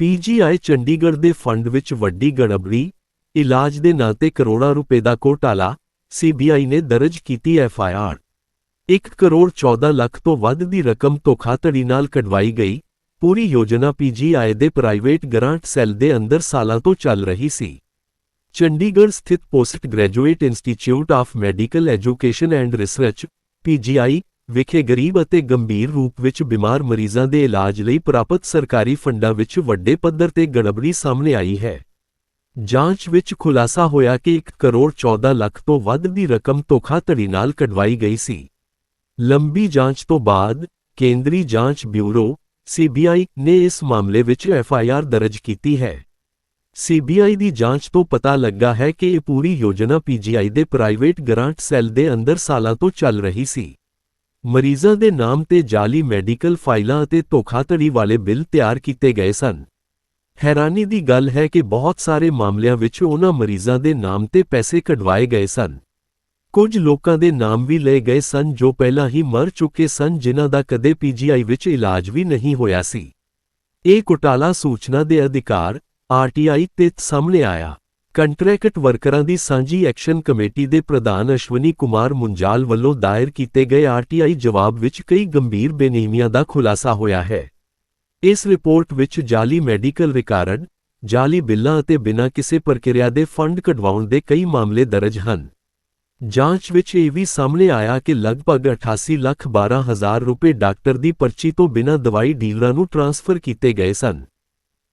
PGI Chandigarh ਦੇ fund ਵਿੱਚ ਵੱਡੀ ਗੜਬੜੀ, ਇਲਾਜ ਦੇ ਨਾਂ ਤੇ ਕਰੋੜਾਂ ਰੁਪਏ ਦਾ ਘੋਟਾਲਾ ਸੀਬੀਆਈ ਨੇ ਦਰਜ ਕੀਤੀ ਐਫਆਈਆਰ 1 ਕਰੋੜ 14 ਲੱਖ ਤੋਂ ਵੱਧ ਦੀ ਰਕਮ ਧੋਖਾਧੜੀ ਨਾਲ ਕਢਵਾਈ ਗਈ, ਪੂਰੀ ਯੋਜਨਾ ਪੀਜੀਆਈ ਦੇ ਪ੍ਰਾਈਵੇਟ ਗ੍ਰਾਂਟ ਸੈੱਲ ਦੇ ਅੰਦਰ ਸਾਲਾਂ ਤੋਂ ਚੱਲ ਰਹੀ ਸੀ। ਚੰਡੀਗੜ੍ਹ ਸਥਿਤ post graduate institute of medical education and research PGI ਵਿਖੇ ਗਰੀਬ ਅਤੇ ਗੰਭੀਰ ਰੂਪ ਵਿੱਚ ਬਿਮਾਰ ਮਰੀਜ਼ਾਂ ਦੇ ਇਲਾਜ ਲਈ ਪ੍ਰਾਪਤ ਸਰਕਾਰੀ ਫੰਡਾਂ ਵਿੱਚ ਵੱਡੇ ਪੱਧਰ ਤੇ ਗੜਬੜੀ ਸਾਹਮਣੇ ਆਈ ਹੈ। ਜਾਂਚ ਵਿੱਚ ਖੁਲਾਸਾ ਹੋਇਆ ਕਿ 1 ਕਰੋੜ 14 ਲੱਖ ਤੋਂ ਵੱਧ ਦੀ ਰਕਮ ਧੋਖਾਧੜੀ ਨਾਲ ਕਢਵਾਈ ਗਈ ਸੀ। ਲੰਬੀ ਜਾਂਚ ਤੋਂ ਬਾਅਦ ਕੇਂਦਰੀ ਜਾਂਚ ਬਿਊਰੋ ਸੀਬੀਆਈ ਨੇ ਇਸ ਮਾਮਲੇ ਵਿੱਚ ਐਫਆਈਆਰ ਦਰਜ ਕੀਤੀ ਹੈ। ਸੀਬੀਆਈ ਦੀ ਜਾਂਚ ਤੋਂ ਪਤਾ ਲੱਗਾ ਹੈ ਕਿ ਇਹ ਪੂਰੀ ਯੋਜਨਾ ਪੀਜੀਆਈ ਦੇ ਪ੍ਰਾਈਵੇਟ ਗ੍ਰਾਂਟ ਸੈੱਲ ਦੇ ਅੰਦਰ ਸਾਲਾਂ ਤੋਂ ਚੱਲ ਰਹੀ ਸੀ। ਮਰੀਜ਼ਾਂ ਦੇ ਨਾਮ ਤੇ ਜਾਲੀ ਮੈਡੀਕਲ ਫਾਈਲਾਂ ਅਤੇ ਧੋਖਾਧੜੀ ਵਾਲੇ ਬਿੱਲ ਤਿਆਰ ਕੀਤੇ ਗਏ ਸਨ। ਹੈਰਾਨੀ ਦੀ ਗੱਲ ਹੈ ਕਿ ਬਹੁਤ ਸਾਰੇ ਮਾਮਲਿਆਂ ਵਿੱਚ ਉਹਨਾਂ ਮਰੀਜ਼ਾਂ ਦੇ ਨਾਮ ਤੇ ਪੈਸੇ ਕਢਵਾਏ ਗਏ ਸਨ। ਕੁਝ ਲੋਕਾਂ ਦੇ ਨਾਮ ਵੀ ਲਏ ਗਏ ਸਨ ਜੋ ਪਹਿਲਾਂ ਹੀ ਮਰ ਚੁੱਕੇ ਸਨ ਜਿਨ੍ਹਾਂ ਦਾ ਕਦੇ ਪੀਜੀਆਈ ਵਿੱਚ ਇਲਾਜ ਵੀ ਨਹੀਂ ਹੋਇਆ ਸੀ। ਇਹ ਘੁਟਾਲਾ ਸੂਚਨਾ ਦੇ ਅਧਿਕਾਰ ਆਰਟੀਆਈ ਤੇ ਸਾਹਮਣੇ ਆਇਆ। ਕੰਟਰੈਕਟ ਵਰਕਰਾਂ ਦੀ ਸਾਂਝੀ ਐਕਸ਼ਨ ਕਮੇਟੀ ਦੇ ਪ੍ਰਧਾਨ ਅਸ਼ਵਨੀ ਕੁਮਾਰ ਮੁੰਜਾਲ ਵੱਲੋਂ ਦਾਇਰ ਕੀਤੇ ਗਏ ਆਰਟੀਆਈ ਜਵਾਬ ਵਿੱਚ ਕਈ ਗੰਭੀਰ ਬੇਨੇਮੀਆਂ ਦਾ ਖੁਲਾਸਾ ਹੋਇਆ ਹੈ। ਇਸ ਰਿਪੋਰਟ ਵਿੱਚ ਜਾਲੀ ਮੈਡੀਕਲ ਰਿਕਾਰਡ ਜਾਲੀ ਬਿੱਲਾਂ ਅਤੇ ਬਿਨਾਂ ਕਿਸੇ ਪ੍ਰਕਿਰਿਆ ਦੇ ਫੰਡ ਕਢਵਾਉਣ ਦੇ ਕਈ ਮਾਮਲੇ ਦਰਜ ਹਨ। ਜਾਂਚ ਵਿੱਚ ਇਹ ਵੀ ਸਾਹਮਣੇ ਆਇਆ ਕਿ ਲਗਭਗ 88 ਲੱਖ 12 ਹਜ਼ਾਰ ਰੁਪਏ ਡਾਕਟਰ ਦੀ ਪਰਚੀ ਤੋਂ ਬਿਨਾਂ ਦਵਾਈ ਡੀਲਰਾਂ ਨੂੰ ਟ੍ਰਾਂਸਫਰ ਕੀਤੇ ਗਏ ਸਨ।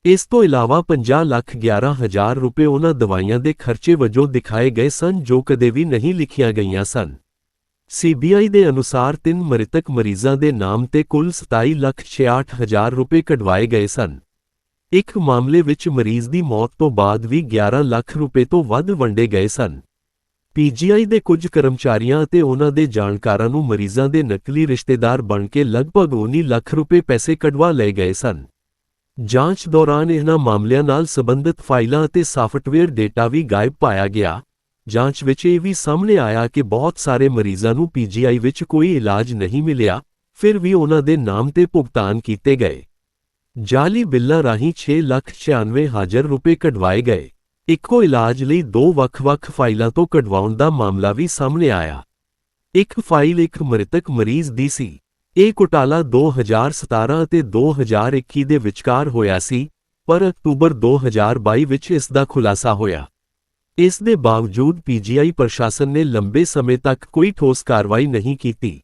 ਇਸ ਤੋਂ ਇਲਾਵਾ 50 ਲੱਖ 11 ਹਜ਼ਾਰ ਰੁਪਏ ਉਹਨਾਂ ਦਵਾਈਆਂ ਦੇ ਖਰਚੇ ਵਜੋਂ ਦਿਖਾਏ ਗਏ ਸਨ ਜੋ ਕਦੇ ਵੀ ਨਹੀਂ ਲਿਖੀਆਂ ਗਈਆਂ ਸਨ। ਸੀਬੀਆਈ ਦੇ ਅਨੁਸਾਰ ਤਿੰਨ ਮ੍ਰਿਤਕ ਮਰੀਜ਼ਾਂ ਦੇ ਨਾਮ ਤੇ ਕੁੱਲ 27 ਲੱਖ 66 ਹਜ਼ਾਰ ਰੁਪਏ ਕਢਵਾਏ ਗਏ ਸਨ। ਇੱਕ ਮਾਮਲੇ ਵਿੱਚ ਮਰੀਜ਼ ਦੀ ਮੌਤ ਤੋਂ ਬਾਅਦ ਵੀ 11 ਲੱਖ ਰੁਪਏ ਤੋਂ ਵੱਧ ਵੰਡੇ ਗਏ ਸਨ। ਪੀਜੀਆਈ ਦੇ ਕੁਝ ਕਰਮਚਾਰੀਆਂ ਅਤੇ ਉਹਨਾਂ ਦੇ ਜਾਣਕਾਰਾਂ ਨੂੰ ਮਰੀਜ਼ਾਂ ਦੇ ਨਕਲੀ ਰਿਸ਼ਤੇਦਾਰ ਬਣ ਕੇ ਲਗਭਗ 19 ਲੱਖ ਰੁਪਏ ਪੈਸੇ ਕਢਵਾ ਲਏ ਗਏ ਸਨ। ਜਾਂਚ ਦੌਰਾਨ ਇਹਨਾਂ ਮਾਮਲਿਆਂ ਨਾਲ ਸੰਬੰਧਿਤ ਫਾਈਲਾਂ ਅਤੇ ਸਾਫਟਵੇਅਰ ਡੇਟਾ ਵੀ ਗਾਇਬ ਪਾਇਆ ਗਿਆ। ਜਾਂਚ ਵਿੱਚ ਇਹ ਵੀ ਸਾਹਮਣੇ ਆਇਆ ਕਿ ਬਹੁਤ ਸਾਰੇ ਮਰੀਜ਼ਾਂ ਨੂੰ ਪੀਜੀਆਈ ਵਿੱਚ ਕੋਈ ਇਲਾਜ ਨਹੀਂ ਮਿਲਿਆ, ਫਿਰ ਵੀ ਉਹਨਾਂ ਦੇ ਨਾਮ ਤੇ ਭੁਗਤਾਨ ਕੀਤੇ ਗਏ। ਜਾਲੀ ਬਿੱਲਾਂ ਰਾਹੀਂ 6 ਲੱਖ 96 ਹਜ਼ਾਰ ਰੁਪਏ ਕਢਵਾਏ ਗਏ। ਇੱਕੋ ਇਲਾਜ ਲਈ ਦੋ ਵੱਖ-ਵੱਖ ਫਾਈਲਾਂ ਤੋਂ ਕਢਵਾਉਣ ਦਾ ਮਾਮਲਾ ਵੀ ਸਾਹਮਣੇ ਆਇਆ। ਇੱਕ ਫਾਈਲ ਇੱਕ ਮ੍ਰਿਤਕ ਮਰੀਜ਼ ਦੀ ਸੀ। ਇਹ ਘੁਟਾਲਾ 2017 ਅਤੇ 2021 ਦੇ ਵਿਚਕਾਰ ਹੋਇਆ ਸੀ, ਪਰ ਅਕਤੂਬਰ 2022 ਵਿੱਚ ਇਸ ਦਾ ਖੁਲਾਸਾ ਹੋਇਆ। ਇਸ ਦੇ ਬਾਵਜੂਦ ਪੀਜੀਆਈ ਪ੍ਰਸ਼ਾਸਨ ਨੇ ਲੰਬੇ ਸਮੇਂ ਤੱਕ ਕੋਈ ਠੋਸ ਕਾਰਵਾਈ ਨਹੀਂ ਕੀਤੀ।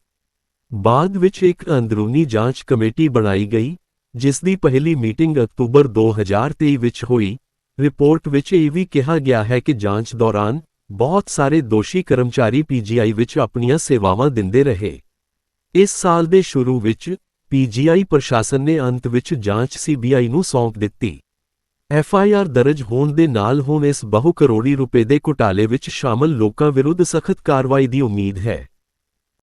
ਬਾਅਦ ਵਿੱਚ ਇੱਕ ਅੰਦਰੂਨੀ ਜਾਂਚ ਕਮੇਟੀ ਬਣਾਈ ਗਈ, ਜਿਸ ਦੀ ਪਹਿਲੀ ਮੀਟਿੰਗ ਅਕਤੂਬਰ 2023 ਵਿੱਚ ਹੋਈ। ਰਿਪੋਰਟ ਵਿੱਚ ਇਹ ਵੀ ਕਿਹਾ ਗਿਆ ਹੈ ਕਿ ਜਾਂਚ ਦੌਰਾਨ ਬਹੁਤ ਸਾਰੇ ਦੋਸ਼ੀ ਕਰਮਚਾਰੀ ਪੀਜੀਆਈ ਵਿੱਚ ਆਪਣੀਆਂ ਸੇਵਾਵਾਂ ਦਿੰਦੇ ਰਹੇ। ਇਸ ਸਾਲ ਦੇ ਸ਼ੁਰੂ ਵਿੱਚ ਪੀਜੀਆਈ ਪ੍ਰਸ਼ਾਸਨ ਨੇ ਅੰਤ ਵਿੱਚ ਜਾਂਚ ਸੀਬੀਆਈ ਨੂੰ ਸੌਂਪ ਦਿੱਤੀ। ਐਫਆਈਆਰ ਦਰਜ ਹੋਣ ਦੇ ਨਾਲ ਹੁਣ ਇਸ ਬਹੁ ਕਰੋੜੀ ਰੁਪਏ ਦੇ ਘੁਟਾਲੇ ਵਿੱਚ ਸ਼ਾਮਲ ਲੋਕਾਂ ਵਿਰੁੱਧ ਸਖਤ ਕਾਰਵਾਈ ਦੀ ਉਮੀਦ ਹੈ।